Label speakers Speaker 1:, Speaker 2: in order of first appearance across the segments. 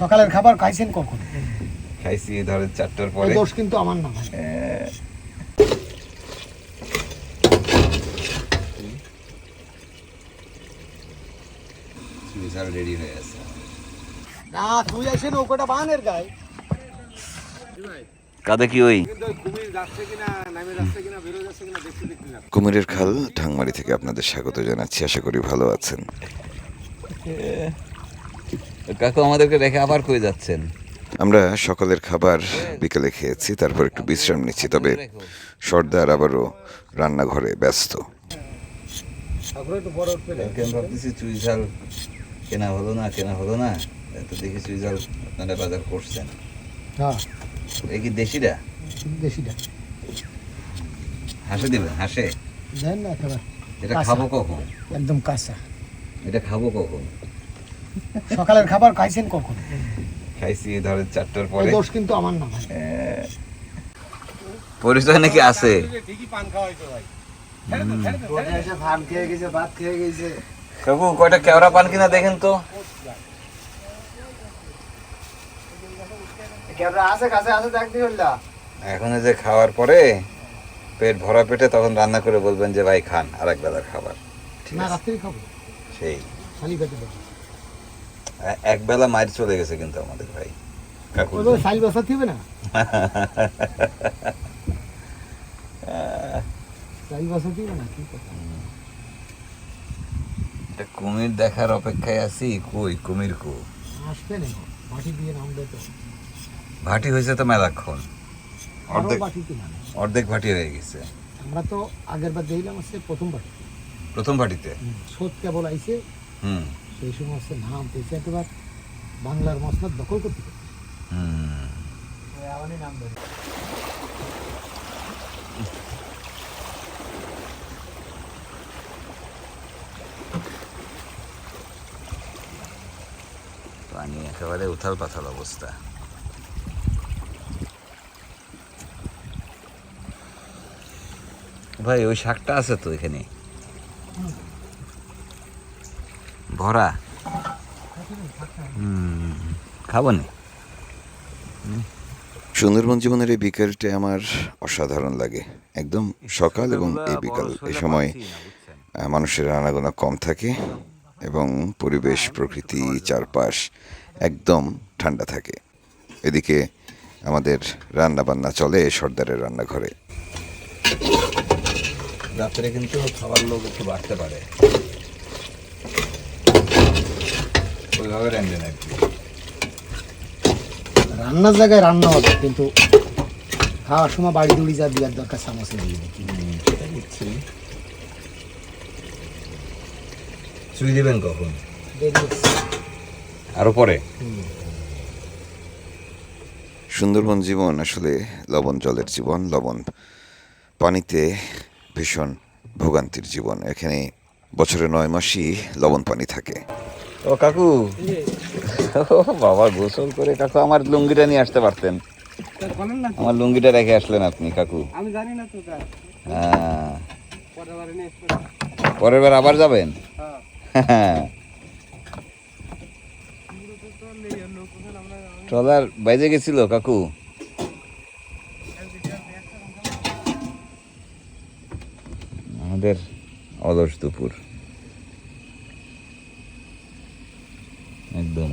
Speaker 1: সকালের খাবার খাইছেন কখন?
Speaker 2: খাইছি ধরে চারটার পরে।
Speaker 1: দোষ কিন্তু আমার না
Speaker 2: ঝাল রেডি হয়ে আছে
Speaker 1: না তুই এসে নৌকোটা বানের গায়ে।
Speaker 2: কাদে কি ওই? কুমিরের খাল ঢাংমারি থেকে আপনাদের স্বাগত জানাচ্ছি আশা করি ভালো আছেন। কাকু আমাদেরকে রেখে আবার কই যাচ্ছেন? আমরা সকালের খাবার বিকেলে খেয়েছি তারপর একটু বিশ্রাম নিচ্ছি তবে সর্দার আবারও রান্নাঘরে ব্যস্ত। ভাবতেছি চুই ঝাল কেনা হলো না কেনা হলো না। তো দেখি চুই ঝাল আপনারা বাজার করছেন।
Speaker 1: হ্যাঁ।
Speaker 2: এই কি দেশিটা হাসে দিবেন হাসে?
Speaker 1: দেন না
Speaker 2: এটা খাব কখন?
Speaker 1: একদম কাঁচা।
Speaker 2: এটা খাব কখন?
Speaker 1: সকালের খাবার খাইছেন কখন?
Speaker 2: খাইছি ধরেন চারটার
Speaker 1: ওই
Speaker 2: পরে
Speaker 1: দোষ কিন্তু আমার না
Speaker 2: পরিচয় নাকি আছে?
Speaker 1: ধান খেয়ে গেছে ভাত খেয়ে গেছে।
Speaker 2: কাকু কয়টা কেওড়া পান কিনা দেখেন তো। এখন যে খাওয়ার পরে পেট ভরা পেটে তখন রান্না করে বলবেন যে ভাই খান আর এক বেলার খাবার। ঠিক আছে? সেই। এক বেলা মার চলে গেছে কিন্তু আমাদের ভাই কাকু
Speaker 1: না? না? কি কথা?
Speaker 2: কুমির দেখার অপেক্ষায় আছি কই কুমির কো?
Speaker 1: আসবে না মাটি দিয়ে নামবে তো।
Speaker 2: ভাটি হয়েছে তো মেলাক্ষণ। অর্ধেক অর্ধেক ভাটি হয়ে গেছে।
Speaker 1: আমরা তো আগের বার দেখলাম হচ্ছে প্রথম বাটি
Speaker 2: প্রথম ভাটিতে
Speaker 1: সোদ কেবল আইছে।
Speaker 2: হুম।
Speaker 1: সেই সময় হচ্ছে নাম পেয়েছে একেবার বাংলার মসনদ দখল করতে
Speaker 2: হুম।
Speaker 1: নাম
Speaker 2: পানি একেবারে উথাল পাথাল অবস্থা। ভাই ওই শাকটা আছে তো এখানে? ভরা। হুম খাব নি? সুন্দরবন জীবনের এই বিকেলটা আমার অসাধারণ লাগে। একদম সকাল এবং এই বিকাল এই সময় মানুষের আনাগোনা কম থাকে এবং পরিবেশ প্রকৃতি চারপাশ একদম ঠান্ডা থাকে। এদিকে আমাদের রান্না বান্না চলে সর্দারের রান্নাঘরে। রাত্রে কিন্তু খাবার লোক একটু বাড়তে পারে। ওইভাবে
Speaker 1: রান্নার জায়গায় রান্না হবে কিন্তু খাওয়ার সময় বাড়ি দুড়ি যা দেওয়ার দরকার চামচে দিয়ে দেখি
Speaker 2: চুই দেবেন কখন? আরও পরে? সুন্দরবন জীবন আসলে লবণ জলের জীবন লবণ পানিতে ভীষণ ভোগান্তির জীবন। এখানে বছরে নয় মাসই লবণ পানি থাকে। ও কাকু। ও বাবা গোসল করে কাকু আমার লুঙ্গিটা নিয়ে আসতে পারতেন। আমার লুঙ্গিটা রেখে আসলেন আপনি কাকু।
Speaker 1: আমি জানি না তো
Speaker 2: হ্যাঁ।
Speaker 1: পরের বারে
Speaker 2: আবার যাবেন? হ্যাঁ। ট্রলার বাইজে গেছিল কাকু। আমাদের অলস দুপুর। একদম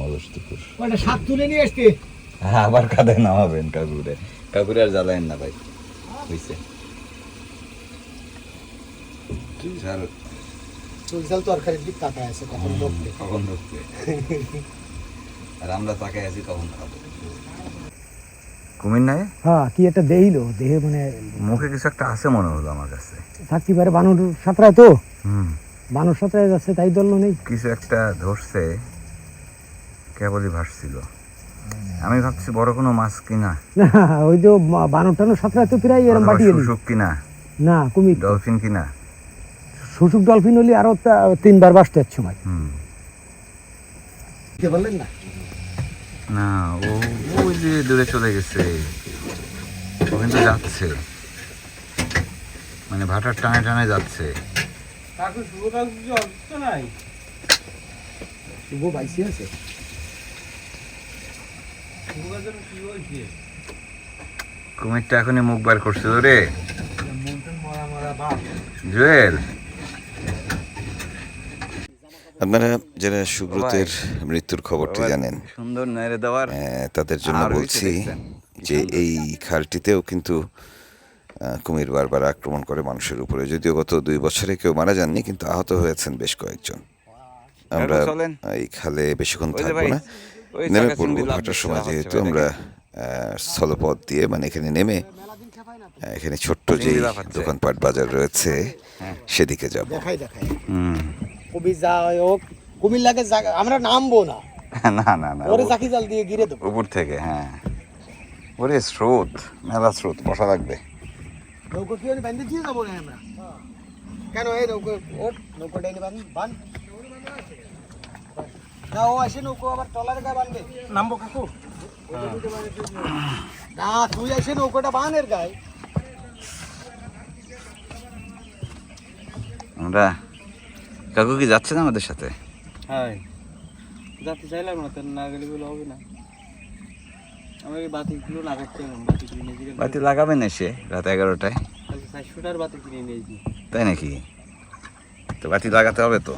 Speaker 1: ওটা সাত তুলে নিয়ে আসতে
Speaker 2: হ্যাঁ আবার কাঁধে নামাবেন কাকুরে। কাকুরে আর জ্বালায়েন না ভাই হইছে। ঝাল
Speaker 1: চলছাল তরকারির দিক তাকায় আছে কখন ঢুকবে
Speaker 2: কখন ঢুকবে আর আমরা আছি কখন খাব। কুমির নাই?
Speaker 1: হ্যাঁ কি একটা দেইলো দেহে মানে
Speaker 2: মুখে কিছু একটা আছে মনে হলো আমার কাছে।
Speaker 1: থাকতে পারে বানর সাঁতরায় তো।
Speaker 2: হুম।
Speaker 1: বানর সাঁতরায় যাচ্ছে তাই দল নেই।
Speaker 2: কিছু একটা ধরছে। কেবলই ভাসছিল। আমি ভাবছি বড় কোনো মাছ কিনা।
Speaker 1: না ওই যে বানর টানর সাঁতরায় তো প্রায়
Speaker 2: অথবা
Speaker 1: বাটিয়ে দিই
Speaker 2: শুশুক কিনা।
Speaker 1: না কুমির।
Speaker 2: ডলফিন কিনা।
Speaker 1: শুশুক ডলফিন হলে আরও তিনবার বাসতে যাচ্ছে সময়
Speaker 2: হুম।
Speaker 1: বললেন না?
Speaker 2: না ও ওই যে দূরে চলে গেছে। ও কিন্তু যাচ্ছে। মানে ভাটার টানে টানে যাচ্ছে।
Speaker 1: শুভ বাইসি আছে।
Speaker 3: কুমিরটা এখনই মুখ বার করছে তো রে জুয়েল। আপনারা যারা সুব্রতের মৃত্যুর খবরটি জানেন
Speaker 2: সুন্দর নেড়ে দেওয়ার
Speaker 3: তাদের জন্য বলছি যে এই খালটিতেও কিন্তু কুমির বারবার আক্রমণ করে মানুষের উপরে। যদিও গত দুই বছরে কেউ মারা যাননি কিন্তু আহত হয়েছেন বেশ কয়েকজন। আমরা এই খালে বেশিক্ষণ থাকব না। নেমে পড়ব ভাটার সময় যেহেতু আমরা স্থলপথ দিয়ে মানে এখানে নেমে এখানে ছোট্ট যে দোকানপাট বাজার রয়েছে সেদিকে যাব।
Speaker 1: কবি যা হোক কুমিল্লাকে আমরা নামবো না।
Speaker 2: না না না
Speaker 1: ওরে
Speaker 2: ও-
Speaker 1: চাকি জাল দিয়ে গিরে দেবো।
Speaker 2: উপর থেকে হ্যাঁ। ওরে স্রোত মেলা স্রোত বসা লাগবে।
Speaker 1: নৌকো কি ওই দিয়ে যাব না আমরা? কেন এই নৌকো ওর নৌকোটা এনে বান বান না ও আসে নৌকো আবার টলার গায়ে বানবে। নামবো কাকু? না তুই এসে নৌকোটা বানের গায়ে।
Speaker 2: আমরা কাকু কি যাচ্ছে না আমাদের সাথে?
Speaker 4: হ্যাঁ। যাতে চাইলাম না তার না গেলে বলে হবে না। আমার এই বাতিগুলো লাগাচ্ছে বাতি কিনে?
Speaker 2: বাতি লাগাবেন এসে রাত এগারোটায়?
Speaker 4: চারশোটার বাতি কিনে নিয়েছি
Speaker 2: তাই নাকি? তো বাতি লাগাতে হবে তো।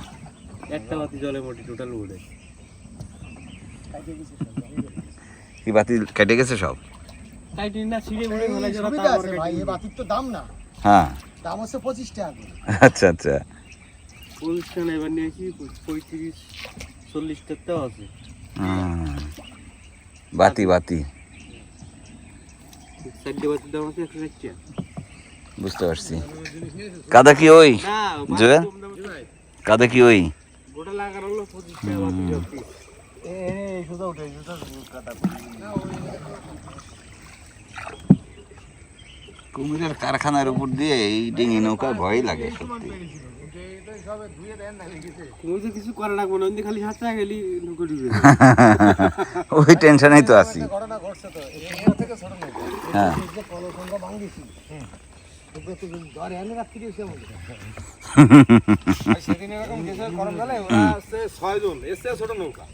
Speaker 4: একটা বাতি জলে মোটে টোটাল উড়ে।
Speaker 2: কি বাতি কেটে গেছে সব?
Speaker 1: বাতির তো দাম না।
Speaker 2: হ্যাঁ।
Speaker 1: দাম হচ্ছে পঁচিশ টাকা
Speaker 2: আচ্ছা আচ্ছা।
Speaker 4: অনুষ্ঠান এবার নিয়েছি পঁয়ত্রিশ চল্লিশ টাকাও আছে।
Speaker 2: বাতি বাতি।
Speaker 4: চারটে বাতির দাম আছে একশো ষাট টাকা।
Speaker 2: বুঝতে পারছি। কাদা কি ওই? জুয়েল? কাদা কি ওই?
Speaker 4: গোটা লাগানো হলো পঁচিশ টাকা বাতি যাচ্ছে এই সুদা উঠে সুদা কাটা
Speaker 2: কুমিরের কারখানার উপর দিয়ে এই ডিঙি নৌকায় ভয় লাগে সত্যি।
Speaker 4: কিছু করা না ওই খালি হাত গেলি নৌকো ডুবে
Speaker 2: ওই টেনশনেই তো আছি।
Speaker 1: নৌকো
Speaker 2: হ্যাঁ
Speaker 5: সেদিন এরকম গেছে ওরা হচ্ছে ছয়জন এসছে ছোট নৌকা।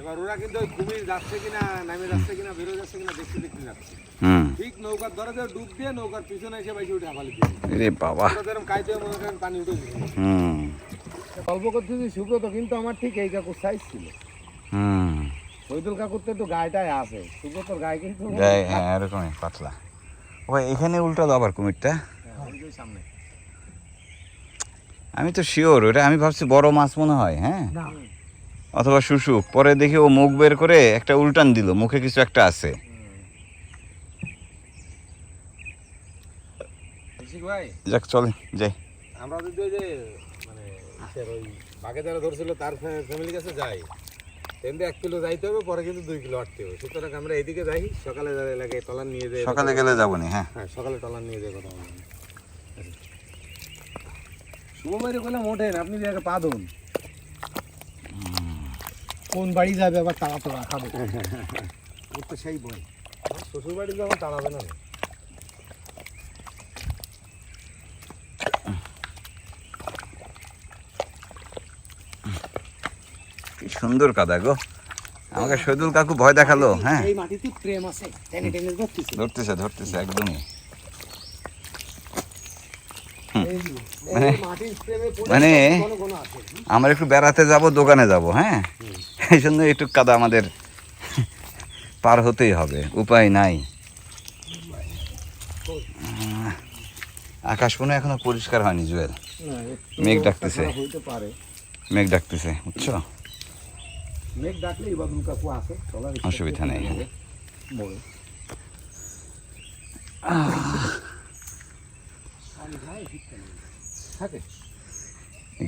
Speaker 5: এবার ওরা কিন্তু ওই কুমির যাচ্ছে কিনা নামে যাচ্ছে কিনা বেরো যাচ্ছে কিনা দেখতে দেখতে যাচ্ছে। ঠিক নৌকার ধরে ধরে ডুব দিয়ে নৌকার পিছনে এসে উঠে হাফালি দিয়ে
Speaker 2: রে বাবা।
Speaker 5: ওরা কাইতে মনে করেন পানি উঠে গল্প করতেছি সুব্রত কিন্তু আমার ঠিক এই কাকুর সাইজ ছিল।
Speaker 2: হুম।
Speaker 5: শহীদুল কাকুর তো একটু গায়েটাই আছে। সুব্রতর গায়ে কিন্তু
Speaker 2: গায়ে হ্যাঁ এরকমই পাতলা। ওই এখানে উল্টালো আবার কুমিরটা।
Speaker 5: সামনে
Speaker 2: আমি তো শিওর ওটা আমি ভাবছি বড় মাছ মনে হয় হ্যাঁ? অথবা শুশুক পরে দেখি ও মুখ বের করে একটা উল্টান দিল মুখে কিছু একটা আছে। যাক চলে যাই।
Speaker 5: আমরা যদি ওই যে মানে ওই বাঘে যারা ধরছিল তার ফ্যামিলির কাছে যাই। তেমনি এক কিলো যাইতে হবে পরে কিন্তু দুই কিলো আটতে হবে। সুতরাং আমরা এদিকে যাই সকালে এলাকায় টলার নিয়ে যাই
Speaker 2: সকালে গেলে যাব নি হ্যাঁ।
Speaker 5: হ্যাঁ সকালে টলার নিয়ে যাই কথা বলব। শুভমারি করলাম ওঠেন আপনি যে পা ধুন
Speaker 1: কোন বাড়ি যাবে আবার তাড়া তো রাখাবে
Speaker 5: ওর তো সেই বই। শ্বশুর বাড়ি যখন তাড়াবে না
Speaker 2: কি সুন্দর কাদা গো। আমাকে শহীদুল কাকু ভয় দেখাল হ্যাঁ?
Speaker 1: এই মাটিতে প্রেম আছে টেনে টেনে ধরতেছে।
Speaker 2: ধরতেছে ধরতেছে একদমই। মানে- মানে আমরা একটু বেড়াতে যাব দোকানে যাব হ্যাঁ? এই জন্য একটু কাদা আমাদের পার হতেই হবে উপায় নাই। আকাশ মনে এখনও পরিষ্কার হয়নি জুয়েল? মেঘ ডাকতেছে। মেঘ ডাকতেছে বুঝছ? অসুবিধা নেই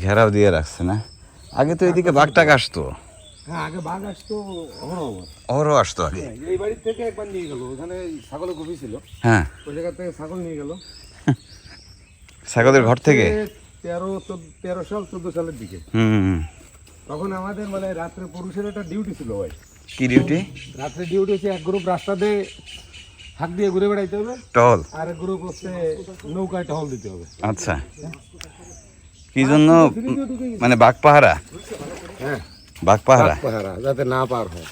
Speaker 2: ঘেরাও দিয়ে রাখছে না? আগে তো এদিকে বাঘটাক আসতো।
Speaker 5: হ্যাঁ আগে বাঘ আসতো অহরহ
Speaker 2: আসতো আগে।
Speaker 5: এই বাড়ি থেকে একবার নিয়ে গেল ওখানে গুপি ছিল।
Speaker 2: হ্যাঁ।
Speaker 5: ওই জায়গা থেকে ছাগল নিয়ে গেল।
Speaker 2: ছাগলের ঘর থেকে?
Speaker 5: তেরো তেরো সাল চোদ্দ সালের দিকে।
Speaker 2: হুম।
Speaker 5: তখন আমাদের মানে রাত্রে পুরুষের একটা ডিউটি ছিল ভাই।
Speaker 2: কি ডিউটি
Speaker 5: রাত্রে ডিউটি হচ্ছে এক গ্রুপ রাস্তা দিয়ে হাত দিয়ে ঘুরে বেড়াইতে হবে।
Speaker 2: টহল?
Speaker 5: আর এক গ্রুপ হচ্ছে নৌকায় টহল দিতে হবে।
Speaker 2: আচ্ছা। কি জন্য মানে বাঘ পাহারা?
Speaker 5: হ্যাঁ।
Speaker 2: বাঘ পাহারা
Speaker 5: পাহারা যাতে না পার হয়।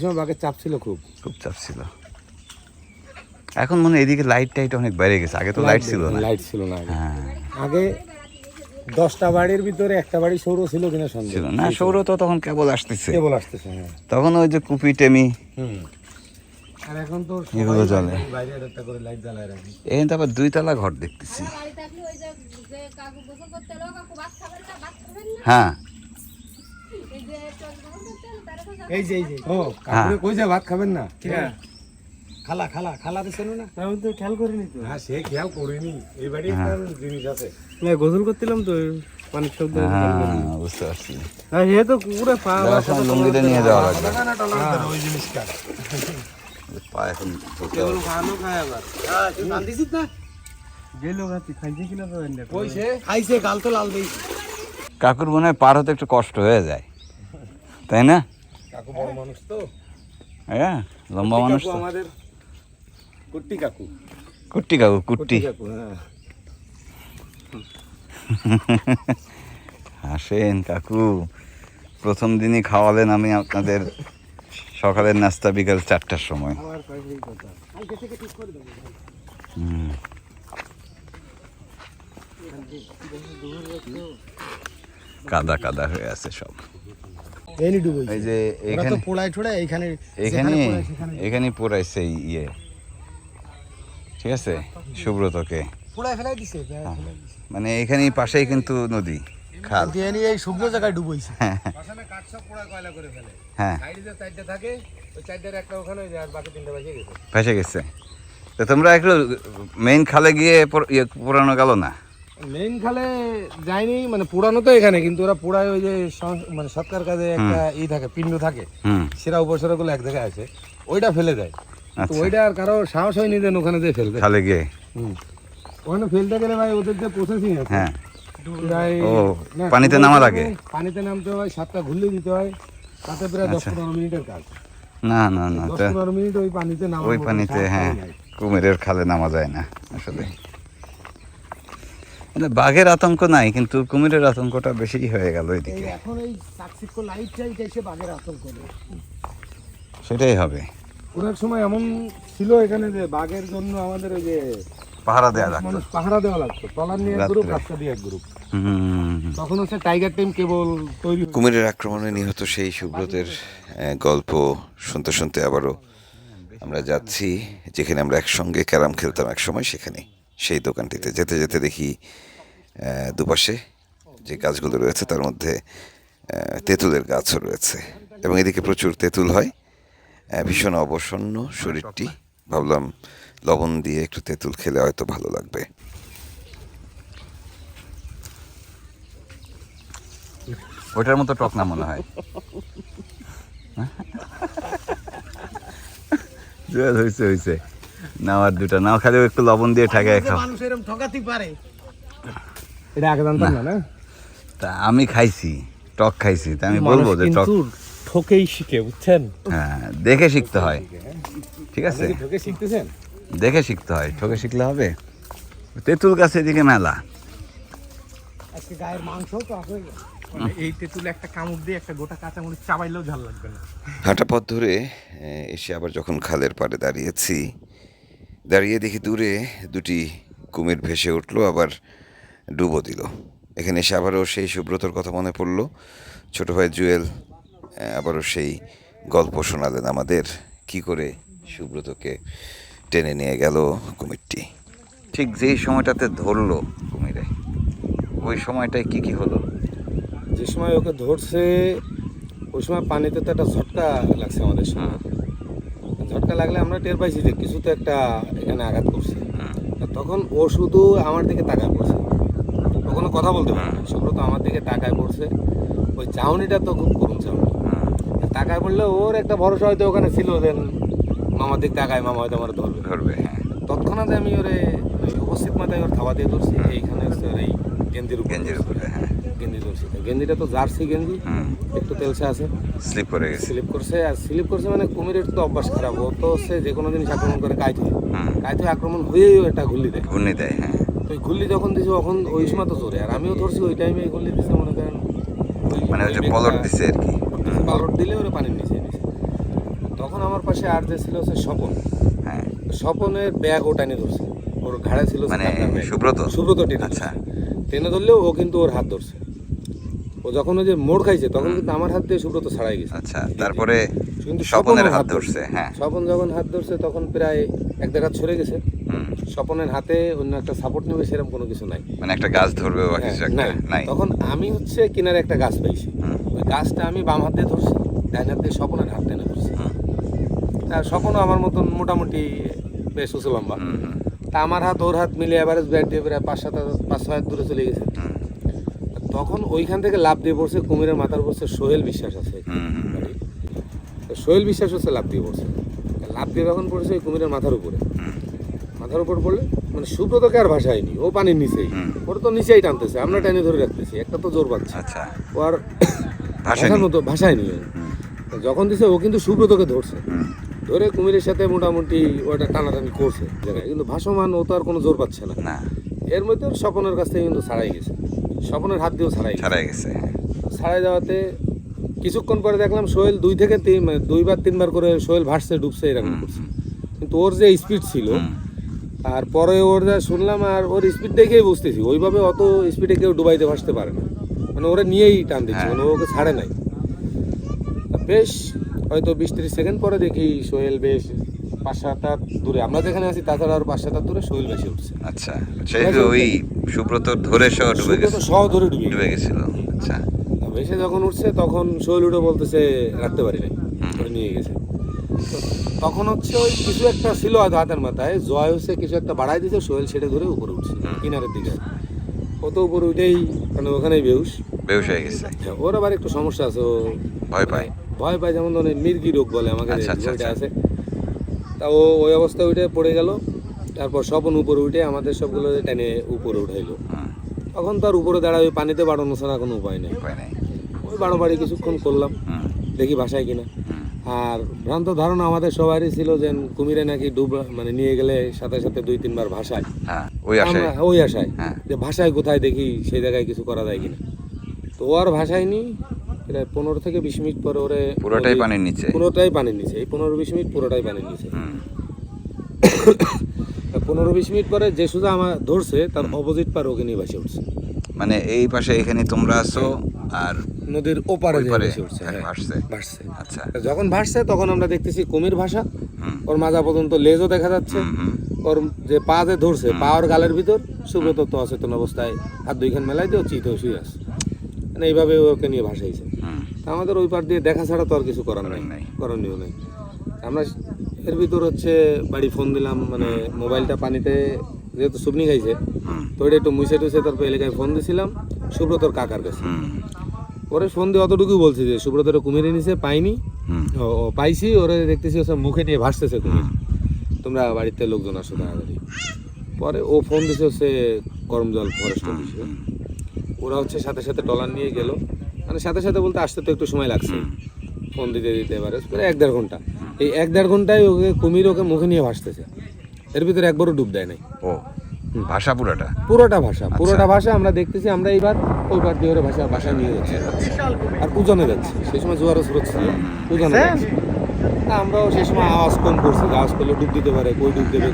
Speaker 5: সময় বাঘের চাপ ছিল খুব।
Speaker 2: খুব চাপ ছিল। এখন মনে এদিকে লাইট টাইট অনেক বেড়ে গেছে। আগে তো লাইট ছিল না।
Speaker 5: লাইট ছিল না
Speaker 2: হ্যাঁ।
Speaker 5: আগে দশটা বাড়ির ভিতরে একটা বাড়ি সৌর ছিল কিনা সন্দেহ।
Speaker 2: ছিল না সৌর তো তখন কেবল আসতেছে।
Speaker 5: কেবল আসতেছে হ্যাঁ।
Speaker 2: তখন ওই যে কুপি টেমি
Speaker 5: হুম। আর এখন তো
Speaker 2: এগুলো
Speaker 5: সবাই
Speaker 2: জ্বলে।
Speaker 5: বাইরে একটা করে লাইট জ্বালায় রাখি।
Speaker 2: এখানে তো আবার দুইতলা ঘর দেখতেছি।
Speaker 6: বাড়ি এই যে
Speaker 1: এই যে।
Speaker 5: ও কাকুরে কই যা ভাত খাবেন না?
Speaker 1: খালা খালা খালা না
Speaker 4: আমি তো খেয়াল করিনি তো।
Speaker 5: হ্যাঁ সে খেয়াল করিনি। এই বাড়ি জিনিস আছে।
Speaker 4: না গোসল করছিলাম তো পানির শব্দ
Speaker 2: হ্যাঁ বুঝতে পারছি।
Speaker 4: হ্যাঁ তো পা
Speaker 2: নিয়ে যাওয়া লাগবে।
Speaker 5: ওই জিনিসটা
Speaker 2: পা এখন
Speaker 4: খানো খায় আবার।
Speaker 1: হ্যাঁ তুই না?
Speaker 2: কাকুর মনে হয় পার হতে একটু কষ্ট হয়ে যায়। তাই না?
Speaker 5: কাকু বড় মানুষ তো।
Speaker 2: হ্যাঁ লম্বা মানুষ তো।
Speaker 5: আমাদের। কুট্টি কাকু।
Speaker 2: কুট্টি কাকু কুট্টি।
Speaker 5: কাকু হ্যাঁ।
Speaker 2: হাসেন কাকু প্রথম দিনই খাওয়ালেন আমি আপনাদের সকালের নাস্তা বিকাল চারটার সময়। হুম। কাদা কাদা হয়ে আছে সব।
Speaker 1: এনি ডুবই
Speaker 2: এই যে এখানে
Speaker 1: তো পোড়ায় ঠোড়ায় এইখানে
Speaker 2: এখানে এখানে পোড়াইছে ইয়ে। ঠিক আছে? সুব্রতকে।
Speaker 1: পোড়ায় ফেলাই দিছে
Speaker 2: মানে এখানেই পাশেই কিন্তু নদী খাল।
Speaker 1: দিয়ে নিয়ে এই শুকনো জায়গায় ডুবইছে।
Speaker 5: পাশানে কাঠ সব পোড়া কয়লা করে ফেলে।
Speaker 2: হ্যাঁ।
Speaker 5: সাইডে যে চারটে থাকে ওই চারটার একটা ওখানে ওই যে আর বাকি তিনটা গেছে।
Speaker 2: ভেসে গেছে। তো তোমরা একটু মেইন খালে গিয়ে পর- ইয়ে পোড়ানো গেল না?
Speaker 5: মেইন খালে যায়নি মানে পুরানো তো এখানে কিন্তু ওরা পুরায় ওই যে মানে সৎকার কাজে একটা ই থাকে পিণ্ড থাকে। সেরা উপসেরা গুলো এক জায়গায় আছে ওইটা ফেলে দেয়। তো
Speaker 2: আচ্ছা।
Speaker 5: ওইটা আর কারও সাহস হয়নি দেন ওখানে ফেলবে
Speaker 2: খালে গিয়ে?
Speaker 5: ওখানে ফেলতে গেলে ভাই ওদের যে প্রসেসিং আছে
Speaker 2: হ্যাঁ। পানিতে নামার আগে?
Speaker 5: পানিতে নামতে হয় সাতটা ঘুরলে দিতে হয় তাতে প্রায় দশ
Speaker 2: আচ্ছা।
Speaker 5: পনেরো মিনিটের কাজ।
Speaker 2: না না না
Speaker 5: দশ পনেরো মিনিট ওই পানিতে নামা
Speaker 2: ওই পানিতে হ্যাঁ কুমিরের খালে নামা যায় না আসলে। মানে বাঘের আতঙ্ক নাই কিন্তু কুমিরের আতঙ্কটা বেশি হয়ে গেল এদিকে।
Speaker 1: এখন এই চাকচিক্য লাইটটাই এসে বাঘের আতঙ্ক
Speaker 2: সেটাই হবে।
Speaker 5: ওনার সময় এমন ছিল এখানে যে বাঘের জন্য আমাদের ওই যে
Speaker 2: পাহারা দেওয়া লাগতো।
Speaker 5: মানুষ পাহারা দেওয়া লাগতো। তলার নিয়ে এক গ্রুপ রাস্তা দিয়ে এক গ্রুপ তখন হচ্ছে টাইগার টিম কেবল তৈরি
Speaker 3: কুমিরের আক্রমণে নিহত সেই সুব্রতের গল্প শুনতে শুনতে আবারও আমরা যাচ্ছি যেখানে আমরা একসঙ্গে ক্যারাম খেলতাম এক সময় সেখানে সেই দোকানটিতে যেতে যেতে দেখি দুপাশে যে গাছগুলো রয়েছে তার মধ্যে তেঁতুলের গাছও রয়েছে এবং এদিকে প্রচুর তেঁতুল হয়। ভীষণ অবসন্ন শরীরটি। ভাবলাম লবণ দিয়ে একটু তেঁতুল খেলে হয়তো ভালো লাগবে।
Speaker 2: ওইটার মতো টক না মনে হয় হয়েছে হয়েছে। নাও আর দুটা নাও খালি একটু লবণ দিয়ে ঠাকায় খাও।
Speaker 1: মানুষ এরকম ঠকাতেই পারে।
Speaker 5: এটা আগে জানতাম না। না
Speaker 2: তা আমি খাইছি টক খাইছি তা আমি বলব যে টক
Speaker 4: ঠকেই শিখে বুঝছেন?
Speaker 2: হ্যাঁ দেখে শিখতে হয়। ঠিক আছে?
Speaker 5: ঢোকে শিখতেছেন?
Speaker 2: দেখে শিখতে হয় ঠকে শিখলে হবে। তেঁতুল গাছ এদিকে মেলা।
Speaker 1: আজকে গায়ের মাংস তো আছে।
Speaker 4: মানে এই তেঁতুলে একটা কামড় দিয়ে একটা গোটা কাঁচামরিচ চাবাইলেও ঝাল লাগবে না।
Speaker 3: হাঁটা পথ ধরে এসে আবার যখন খালের পাড়ে দাঁড়িয়েছি দাঁড়িয়ে দেখি দূরে দুটি কুমির ভেসে উঠল আবার ডুবো দিল। এখানে এসে আবারও সেই সুব্রতর কথা মনে পড়ল। ছোট ভাই জুয়েল আবারও সেই গল্প শোনালেন আমাদের। কি করে সুব্রতকে টেনে নিয়ে গেল কুমিরটি?
Speaker 2: ঠিক যেই সময়টাতে ধরলো কুমিরে ওই সময়টায় কি কি হলো?
Speaker 5: যে সময় ওকে ধরছে ওই সময় পানিতে তো একটা ঝটকা লাগছে আমাদের সময় ঝটকা লাগলে আমরা টের পাইছি যে কিছু তো একটা এখানে আঘাত করছে। তখন ও শুধু আমার দিকে তাকায় পড়ছে। ও কোনো কথা বলতে পারে না। সুব্রত আমার দিকে তাকায় পড়ছে। ওই চাউনিটা তো খুব করুন চাউনি। তাকায় পড়লে ওর একটা ভরসা হয়তো ওখানে ছিল দেন মামার দিক তাকায় মামা হয়তো আমার ধরবে।
Speaker 2: ধরবে হ্যাঁ।
Speaker 5: তৎক্ষণাৎ আমি ওরে উপস্থিত মাথায় ওর খাওয়া দিয়ে ধরছি। এইখানে হচ্ছে ওর এই গেঞ্জির
Speaker 2: গেঞ্জির উপরে হ্যাঁ
Speaker 5: গেঞ্জি ধরছি। তো গেঞ্জিটা তো জার্সি গেঞ্জি একটু তেলসা আছে।
Speaker 2: স্লিপ করে গেছে।
Speaker 5: স্লিপ করছে আর স্লিপ করছে মানে কুমিরের তো অভ্যাস খারাপ ও তো হচ্ছে যে কোনো জিনিস আক্রমণ করে কাইত হয়
Speaker 2: হুম।
Speaker 5: আক্রমণ হয়েই ও একটা ঘুল্লি দেয়।
Speaker 2: ঘূর্ণি দেয় হ্যাঁ।
Speaker 5: তো ওই ঘুল্লি যখন দিছে তখন ওই সময় তো জোরে আর আমিও ধরছি ওই টাইমে ঘুল্লি দিছে মনে করেন
Speaker 2: মানে ওই যে পলট দিছে আর কি।
Speaker 5: পালট দিলে ওরা পানির নিচে তখন আমার পাশে আর যে ছিল হচ্ছে স্বপন।
Speaker 2: হ্যাঁ।
Speaker 5: স্বপনের ব্যাগ ও টানি ধরছে। ওর ঘাড়ে ছিল
Speaker 2: মানে সুব্রত?
Speaker 5: সুব্রত টেনে
Speaker 2: আচ্ছা।
Speaker 5: টেনে ধরলেও ও কিন্তু ওর হাত ধরছে। ও যখন ওই যে মোড় খাইছে তখন কিন্তু আমার হাত দিয়ে সুব্রত ছাড়াই গেছে।
Speaker 2: আচ্ছা তারপরে
Speaker 5: কিন্তু
Speaker 2: স্বপনের হাত ধরছে হ্যাঁ।
Speaker 5: স্বপন যখন হাত ধরছে তখন প্রায় এক দেড় হাত সরে গেছে। স্বপনের হাতে অন্য একটা সাপোর্ট নেবে সেরকম কোনো কিছু নাই।
Speaker 2: মানে একটা গাছ ধরবে বা কিছু
Speaker 5: হ্যাঁ,
Speaker 2: একটা নাই।
Speaker 5: তখন আমি হচ্ছে কিনারে একটা গাছ পাইছি। ওই গাছটা আমি বাম হাত দিয়ে ধরছি ডাইন হাত দিয়ে স্বপনের হাত টেনে ধরছি।
Speaker 2: হুম।
Speaker 5: স্বপনও আমার মতন মোটামুটি বেশ উঁচু লম্বা। তা আমার হাত ওর হাত মিলিয়ে অ্যাভারেজ ব্যাট দিয়ে প্রায় পাঁচ সাত পাঁচ ছয় হাত দূরে চলে গেছে। তখন ওইখান থেকে লাভ দিয়ে পড়ছে কুমিরের মাথার পড়ছে সোহেল বিশ্বাস আছে। সোহেল বিশ্বাস হচ্ছে লাভ দিয়ে পড়ছে। লাভ দিয়ে যখন পড়েছে ওই কুমিরের মাথার উপরে। মাথার উপর পড়লে মানে সুব্রতকে আর ভাসায়নি ও পানির নিচেই। ওর তো নিচেই টানতেছে আমরা টেনে ধরে রাখতেছি একটা তো জোর পাচ্ছে
Speaker 2: আচ্ছা।
Speaker 5: ও আর? ভাষার মতো ভাষায় নিয়ে যখন দিছে ও কিন্তু সুব্রতকে ধরছে। ধরে কুমিরের সাথে মোটামুটি ওটা টানাটানি করছে জায়গায়। কিন্তু ভাসমান ও তো আর কোনো জোর পাচ্ছে না।
Speaker 2: না।
Speaker 5: এর মধ্যে স্বপনের কাছ থেকে কিন্তু ছাড়াই গেছে। স্বপনের হাত দিয়েও ছাড়াই
Speaker 2: ছাড়াই গেছে হ্যাঁ।
Speaker 5: ছাড়াই যাওয়াতে কিছুক্ষণ পরে দেখলাম সোহেল দুই থেকে তিন মানে দুইবার তিনবার করে সোহেল ভাসছে ডুবছে এরকম করছে। কিন্তু ওর যে স্পিড ছিল আর পরে ওর যা শুনলাম আর ওর স্পিড দেখেই বুঝতেছি ওইভাবে অত স্পিডে কেউ ডুবাইতে ভাসতে পারে না। মানে ওরা নিয়েই টান দিচ্ছে
Speaker 2: হ্যাঁ।
Speaker 5: মানে ওকে ছাড়ে নাই। বেশ হয়তো বিশ তিরিশ সেকেন্ড পরে দেখি সোহেল বেশ পাঁচ সাত দূরে। আমরা যেখানে আছি তাছাড়া আর পাঁচ সাত দূরে সোহেল বেশি উঠছে।
Speaker 2: আচ্ছা সেই ওই সুব্রত ধরে সহ ডুবে গেছে
Speaker 5: সহ ধরে ডুবে
Speaker 2: ডুবে গেছিল আচ্ছা।
Speaker 5: ভেসে যখন উঠছে তখন সোহেল উঠে বলতেছে রাখতে পারি নাই। নিয়ে গেছে। তখন হচ্ছে ওই কিছু একটা ছিল হয়তো হাতের মাথায় জয় হচ্ছে কিছু একটা বাড়াই দিয়েছে সোহেল সেটা ধরে উপরে উঠছে। কিনারের দিকে। ও তো উপরে উঠেই মানে ওখানেই বেউস
Speaker 2: বেউস হয়ে গেছে।
Speaker 5: হ্যাঁ, ওর আবার একটু সমস্যা আছে ও
Speaker 2: ভয় পায়।
Speaker 5: ভয় পায় যেমন ধরেন মির্গি রোগ বলে আমাকে
Speaker 2: আচ্ছা, আচ্ছা, আচ্ছা।
Speaker 5: আছে। তা ও ওই অবস্থায় উঠে পড়ে গেল। তারপর স্বপন উপরে উঠে আমাদের সবগুলো টেনে উপরে উঠাইলো। তখন তার উপরে দাঁড়ায় ওই পানিতে বাড়ানো ছাড়া কোনো উপায় নেই। ওই বাড়াবাড়ি কিছুক্ষণ করলাম। দেখি ভাষায় কিনা। আর ভ্রান্ত ধারণা আমাদের সবারই ছিল যে কুমিরে নাকি ডুব মানে নিয়ে গেলে সাথে সাথে দুই তিনবার ভাষায়
Speaker 2: হ্যাঁ ওই
Speaker 5: আমরা ওই আশায়
Speaker 2: হ্যাঁ।
Speaker 5: যে ভাষায় কোথায় দেখি সেই জায়গায় কিছু করা যায় কিনা। তো ও আর ভাষায় নি প্রায় পনেরো থেকে বিশ মিনিট পরে ওরে
Speaker 2: পুরোটাই পানির নিচে?
Speaker 5: পুরোটাই পানির নিচে। এই পনেরো বিশ মিনিট পুরোটাই পানির নিচে। পনেরো বিশ মিনিট পরে যে সুজা আমার ধরছে তার অপোজিট পার ওকে নিয়ে ভাসে উঠছে।
Speaker 2: মানে এই পাশে এখানে তোমরা আছো আর
Speaker 5: নদীর ওপারে ভাসে উঠছে
Speaker 2: হ্যাঁ,
Speaker 5: হ্যাঁ,
Speaker 2: ভাসছে।
Speaker 5: ভাসছে।
Speaker 2: আচ্ছা।
Speaker 5: যখন ভাসছে তখন আমরা দেখতেছি কুমির ভাষা ওর মাজা পর্যন্ত লেজও দেখা যাচ্ছে। ওর যে পা যে ধরছে পা ওর গালের ভিতর সুব্রত তো অচেতন অবস্থায় হাত দুইখান মেলাই দিয়ে চিত হয়ে শুয়ে আছে। মানে এইভাবে ওকে নিয়ে ভাসাইছে। আমাদের ওই পার দিয়ে দেখা ছাড়া তো আর কিছু করার নাই।
Speaker 2: নাই।
Speaker 5: করণীয় নেই। আমরা এর ভিতর হচ্ছে বাড়ি ফোন দিলাম মানে মোবাইলটা পানিতে যেহেতু সুবনি খাইছে তো ওইটা একটু মুছে টুছে তারপর এলাকায় ফোন দিছিলাম সুব্রতর কাকার কাছে। পরে ফোন দিয়ে অতটুকু বলছি যে সুব্রতর কুমিরে নিছে পাইনি। ও পাইছি ওরে দেখতেছি ওসব মুখে নিয়ে ভাসতেছে কুমির। তোমরা বাড়িতে লোকজন আসো তাড়াতাড়ি। পরে ও ফোন দিছে হচ্ছে গরম জল ফরেস্ট অফিসে ওরা হচ্ছে সাথে সাথে ডলার নিয়ে গেল। মানে সাথে সাথে বলতে আসতে তো একটু সময় লাগছে। ফোন দিতে দিতে এবারে প্রায় এক দেড় ঘণ্টা। এই এক দেড় ঘন্টায় ওকে কুমির ওকে মুখে নিয়ে ভাসতেছে। এর ভিতরে একবারও ডুব দেয় নাই।
Speaker 2: ও ভাষা পুরোটা?
Speaker 5: পুরোটা ভাষা পুরোটা ভাষা আমরা দেখতেছি আমরা এইবার ওই পার দিয়ে ভাষা ভাষা নিয়ে যাচ্ছি। আর উজানে যাচ্ছে। সেই সময় জোয়ারও স্রোত ছিল উজানে যাচ্ছে। আমরাও সেই সময় আওয়াজ কম করছি আওয়াজ করলে ডুব দিতে পারে কই ডুব দেবে।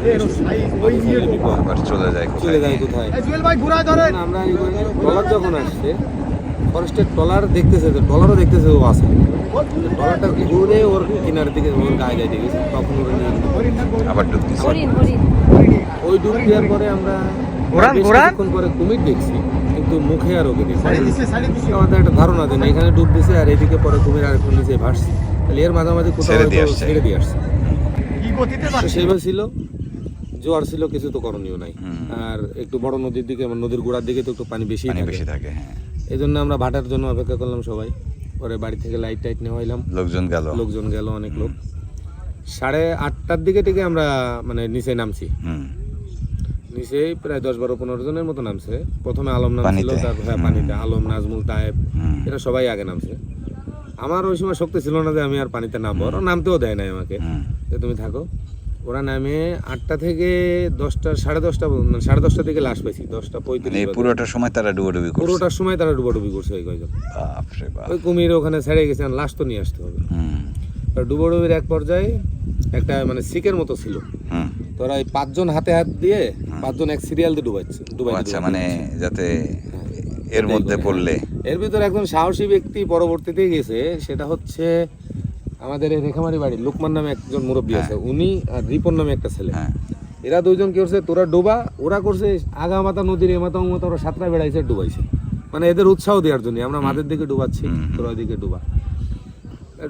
Speaker 2: আবার চলে যায়
Speaker 5: চলে
Speaker 2: কোথায়?
Speaker 5: যায় কোথায় আমরা যখন আসছে ফরেস্টের ট্রলার দেখতেছে যে ট্রলারও দেখতেছে ও আছে। ট্রলারটা ঘুরে ওর কিনার দিকে ওর গায়ে গায়ে দেখেছে তখন ওরা।
Speaker 2: আবার ডুব দিছে।
Speaker 6: হরিণ হরিণ।
Speaker 5: ওই ডুব দেওয়ার পরে আমরা বেশ কিছুক্ষণ পরে কুমির দেখছি কিন্তু মুখে আর ওকে দেখছি আমাদের একটা ধারণা দেন এখানে ডুব দিছে আর এদিকে পরে কুমির আর একটু নিচে ভাসছে। তাহলে এর মাঝামাঝি কোথাও
Speaker 2: ছেড়ে দিয়ে আসছে।
Speaker 5: ছেড়ে দিয়ে আসছে। তো সেইভাবে ছিল জোয়ার ছিল কিছু তো করণীয় নাই। আর একটু বড় নদীর দিকে মানে নদীর গোড়ার দিকে তো একটু পানি বেশি
Speaker 2: বেশি থাকে হ্যাঁ।
Speaker 5: এই জন্য আমরা ভাটার জন্য অপেক্ষা করলাম সবাই। পরে বাড়ি থেকে লাইট টাইট নেওয়া হইলাম
Speaker 2: লোকজন গেল।
Speaker 5: লোকজন গেল অনেক লোক। সাড়ে আটটার দিকে থেকে আমরা মানে নিচে নামছি। নিচে প্রায় দশ বারো পনেরো জনের মতো নামছে। প্রথমে আলম নামছিল? তারপর হ্যাঁ পানিতে। আলম নাজমুল তায়েব এরা সবাই আগে নামছে। আমার ওই সময় শক্তি ছিল না যে আমি আর পানিতে নামবো। ওরা নামতেও দেয় নাই আমাকে। যে তুমি থাকো। ওরা নামে আটটা থেকে দশটা সাড়ে দশটা মানে সাড়ে দশটা থেকে লাশ পাইছি দশটা
Speaker 2: মানে
Speaker 5: পঁয়ত্রিশ বাজে।
Speaker 2: পুরোটার সময় তারা ডুবোডুবি করছে?
Speaker 5: পুরোটার সময় তারা ডুবাডুবি করছে ওই কয়জন। ওই কুমির ওখানে ছেড়ে গেছে লাশ তো নিয়ে আসতে হবে। ডুবোডুবির এক পর্যায়ে একটা মানে সিকের মতো ছিল। তোরা ওই পাঁচজন হাতে হাত দিয়ে পাঁচজন এক সিরিয়াল দিয়ে ডুবাচ্ছে
Speaker 2: ও
Speaker 5: ডুবাই
Speaker 2: আচ্ছা মানে যাতে এর মধ্যে পড়লে।
Speaker 5: এর ভিতরে একজন সাহসী ব্যক্তি পরবর্তীতে গেছে সেটা হচ্ছে আমাদের এই রেখামারি বাড়ি লোকমান নামে একজন মুরব্বী আছে উনি আর রিপন নামে একটা ছেলে।
Speaker 2: হ্যাঁ।
Speaker 5: এরা দুইজন কি করছে তোরা ডোবা ওরা করছে আগা মাথা নদীর এ মাথা ওরা সাতটা বেড়াইছে ডুবাইছে। মানে এদের উৎসাহ দেওয়ার জন্য আমরা মাদের দিকে ডুবাচ্ছি তোরা ওইদিকে ডুবা।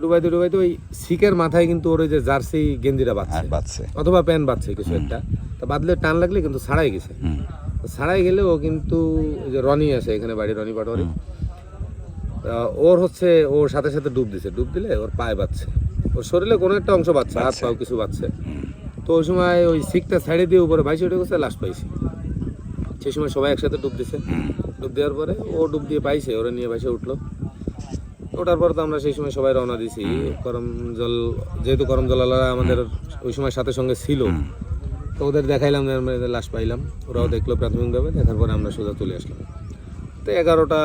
Speaker 5: ডুবাইতে ডুবাইতে ওই শিকের মাথায় কিন্তু ওর ওই যে জার্সি গেঞ্জিটা
Speaker 2: আর
Speaker 5: বাঁধছে। অথবা প্যান্ট বাঁধছে কিছু একটা। তা বাদলে টান লাগলে কিন্তু ছাড়াই গেছে। ছাড়াই গেলে ও কিন্তু যে রনি আছে এখানে বাড়ি রনি পাটোয়ারি। ওর হচ্ছে ওর সাথে সাথে ডুব দিছে। ডুব দিলে ওর পায়ে বাচ্ছে ওর শরীরে কোনো একটা অংশ বাচ্ছে হাত পাও কিছু বাচ্ছে তো ওই সময় ওই সিকটা ছাড়ে দিয়ে উপরে বাইশে উঠে গেছে লাশ পাইছি। সেই সময় সবাই একসাথে ডুব দিছে। ডুব দেওয়ার পরে ও ডুব দিয়ে পাইছে ওরা নিয়ে বাইসে উঠল। ওঠার পর তো আমরা সেই সময় সবাই রওনা দিছি। করম জল যেহেতু করম জলালারা আমাদের ওই সময় সাথে সঙ্গে ছিল তো ওদের দেখাইলাম যে আমরা লাশ পাইলাম। ওরাও দেখল প্রাথমিকভাবে দেখার পরে আমরা সোজা চলে আসলাম। তো এগারোটা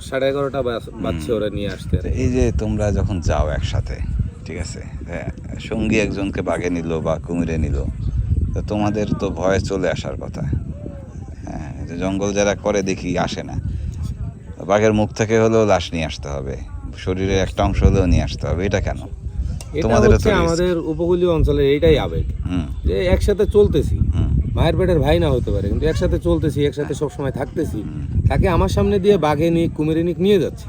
Speaker 5: সাড়ে এগারোটা বাজছে ওরা নিয়ে আসতে
Speaker 2: এই যে তোমরা যখন যাও একসাথে ঠিক আছে? হ্যাঁ, সঙ্গী একজনকে বাঘে নিল বা কুমিরে নিল তো তোমাদের তো ভয়ে চলে আসার কথা। হ্যাঁ জঙ্গল যারা করে দেখি আসে না। বাঘের মুখ থেকে হলেও লাশ নিয়ে আসতে হবে। শরীরের একটা অংশ হলেও নিয়ে আসতে হবে। এটা কেন?
Speaker 5: হচ্ছে আমাদের উপকূলীয় অঞ্চলের এইটাই আবেগ। যে একসাথে চলতেছি। মায়ের পেটের ভাই না হতে পারে কিন্তু একসাথে চলতেছি একসাথে সব সময় থাকতেছি। তাকে আমার সামনে দিয়ে বাঘে নিয়ে কুমিরে নিয়ে নিয়ে যাচ্ছে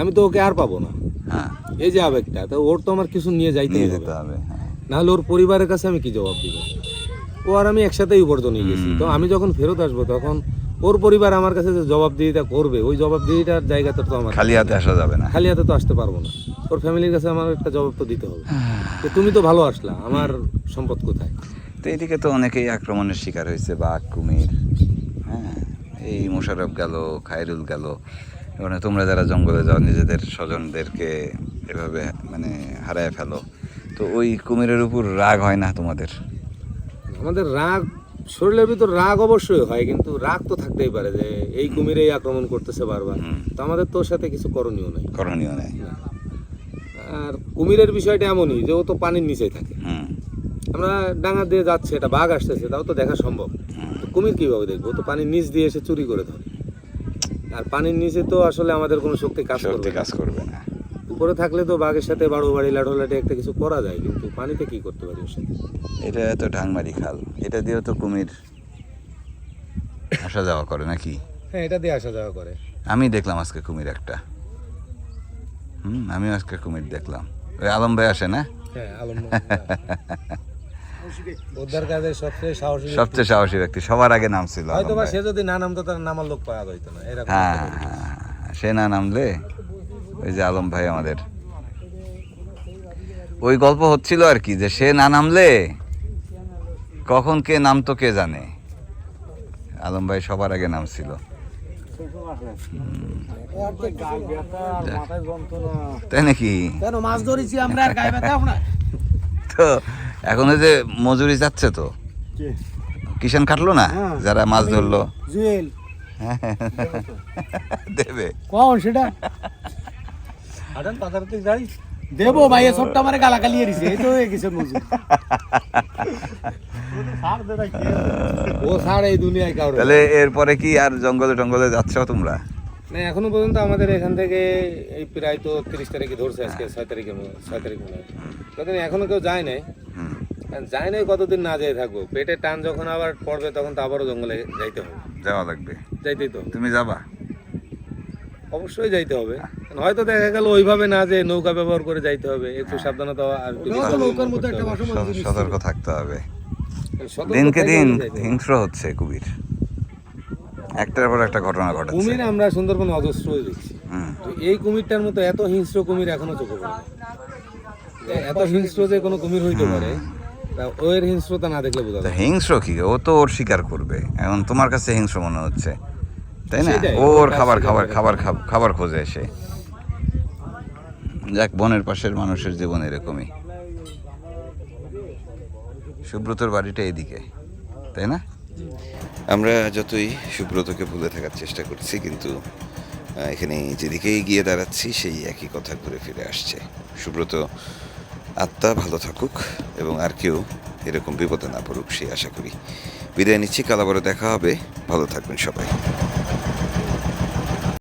Speaker 5: আমি তো ওকে আর পাবো না।
Speaker 2: হ্যাঁ।
Speaker 5: এই যে আবেগটা তো ওর তো আমার কিছু নিয়ে
Speaker 2: যাইতে
Speaker 5: হবে।
Speaker 2: হ্যাঁ।
Speaker 5: নাহলে ওর পরিবারের কাছে আমি কি জবাব দিব? ও আর আমি একসাথেই উপার্জনে গেছি। তো আমি যখন ফেরত আসব তখন ওর পরিবার আমার কাছে যে জবাবদিহিতা করবে ওই জবাবদিহিটার জায়গাতে তো আমার
Speaker 2: খালি হাতে আসা যাবে না।
Speaker 5: খালি হাতে তো আসতে পারব না। ওর ফ্যামিলির কাছে আমার একটা জবাব তো দিতে হবে। যে তুমি তো ভালো আসলা আমার সম্পদ কোথায়?
Speaker 2: তো এদিকে তো অনেকেই আক্রমণের শিকার হয়েছে বাঘ কুমির হ্যাঁ। এই মোশারফ গেল খায়রুল গেল। মানে তোমরা যারা জঙ্গলে যাও নিজেদের স্বজনদেরকে এভাবে মানে হারায় ফেলো। তো ওই কুমিরের উপর রাগ হয় না তোমাদের?
Speaker 5: আমাদের রাগ শরীরের ভিতর রাগ অবশ্যই হয় কিন্তু রাগ তো থাকতেই পারে যে এই কুমিরেই আক্রমণ করতেছে বারবার। তো আমাদের তোর সাথে কিছু করণীয় নাই।
Speaker 2: করণীয় নেই।
Speaker 5: আর কুমিরের বিষয়টা এমনই যে ও তো পানির নিচেই থাকে। আমরা ডাঙা দিয়ে যাচ্ছে এটা বাঘ আসতেছে তাও তো দেখা সম্ভব। কুমির কীভাবে দেখব? তো পানির নিচ দিয়ে এসে চুরি করে ধরে। আর পানির নিচে তো আসলে আমাদের কোনো শক্তি কাজ করবে
Speaker 2: কাজ করবে না।
Speaker 5: উপরে থাকলে তো বাঘের সাথে বাড়ো বাড়ি লাঠোলাঠি একটা কিছু করা যায় কিন্তু পানিতে কি করতে পারি ওর সাথে
Speaker 2: এটা তো ঢাংমারি খাল। এটা দিয়েও তো কুমির আসা যাওয়া করে নাকি?
Speaker 5: হ্যাঁ এটা দিয়ে আসা যাওয়া করে।
Speaker 2: আমি দেখলাম আজকে কুমির একটা। হুম আমি আজকে কুমির দেখলাম। ওই আলম ভাই আসে না?
Speaker 5: হ্যাঁ আলম উদ্ধার কাজে সবচেয়ে সাহসী ব্যক্তি।
Speaker 2: সবচেয়ে সাহসী ব্যক্তি সবার আগে নাম ছিল
Speaker 5: হয়তো বা সে যদি না নামতো তার নামার লোক পাওয়া যাইতো না এরকম
Speaker 2: হ্যাঁ হ্যাঁ, সে না নামলে ওই যে আলম ভাই আমাদের। ওই গল্প হচ্ছিল আর কি যে সে না নামলে কখন কে নামতো কে জানে। আলম ভাই সবার আগে নামছিল। তাই নাকি?
Speaker 1: মাছ ধরেছি আমরা আর গায়ে ব্যথা না
Speaker 2: তো এখন ওই যে মজুরি যাচ্ছে তো। কিষান কাটলো না? যারা মাছ ধরলো। দেবে।
Speaker 1: কখন সেটা। দেবো ভাই সবটা আমার গালাগালি এরিছে এই তো হয়ে গেছে মজুর।
Speaker 5: ও ছাড় এই দুনিয়ায় কারও।
Speaker 2: তাহলে এরপরে কি আর জঙ্গলে টঙ্গলে যাচ্ছ তোমরা?
Speaker 5: না এখনও পর্যন্ত আমাদের এখান থেকে এই প্রায় তো তিরিশ তারিখে ধরছে আজকে ছয় তারিখে ছয় তারিখ মনে হয়। কতদিন এখনও কেউ যায় নাই যায় নাই কতদিন না যেয়ে থাকব? পেটে টান যখন আবার পড়বে তখন তো আবারও জঙ্গলে যাইতে হবে।
Speaker 2: যাওয়া লাগবে।
Speaker 5: যাইতেই তো
Speaker 2: তুমি যাবা?
Speaker 5: অবশ্যই যাইতে হবে। হয়তো দেখা গেল ওইভাবে না যে নৌকা ব্যবহার করে যাইতে হবে একটু সাবধানতা আর
Speaker 2: সতর্ক থাকতে হবে। দিনকে দিন হিংস্র হচ্ছে কুমির। একটার পর একটা ঘটনা ঘটে
Speaker 5: কুমির আমরা সুন্দরবন অজস্রই দেখছি। তো এই কুমিরটার মতো এত হিংস্র কুমির এখনও চোখে পড়ে। এত হিংস্র যে কোনো কুমির হইতে পারে তা ওর হিংস্রতা না দেখলে বোঝা যায়।
Speaker 2: হিংস্র কি? ও তো ওর শিকার করবে। এখন তোমার কাছে হিংস্র মনে হচ্ছে তাই না? ওর খাবার খাবার খাবার খাবার খোঁজে এসে। যাক বনের পাশের মানুষের জীবন এরকমই। সুব্রতর বাড়িটা এদিকে তাই না?
Speaker 3: আমরা যতই সুব্রতকে ভুলে থাকার চেষ্টা করছি, কিন্তু এখানে যেদিকেই গিয়ে দাঁড়াচ্ছি, সেই একই কথা ঘুরে ফিরে আসছে। সুব্রত আত্মা ভালো থাকুক এবং আর কেউ এরকম বিপদে না পড়ুক সেই আশা করি। বিদায় নিচ্ছি, কাল আবারও দেখা হবে। ভালো থাকবেন সবাই।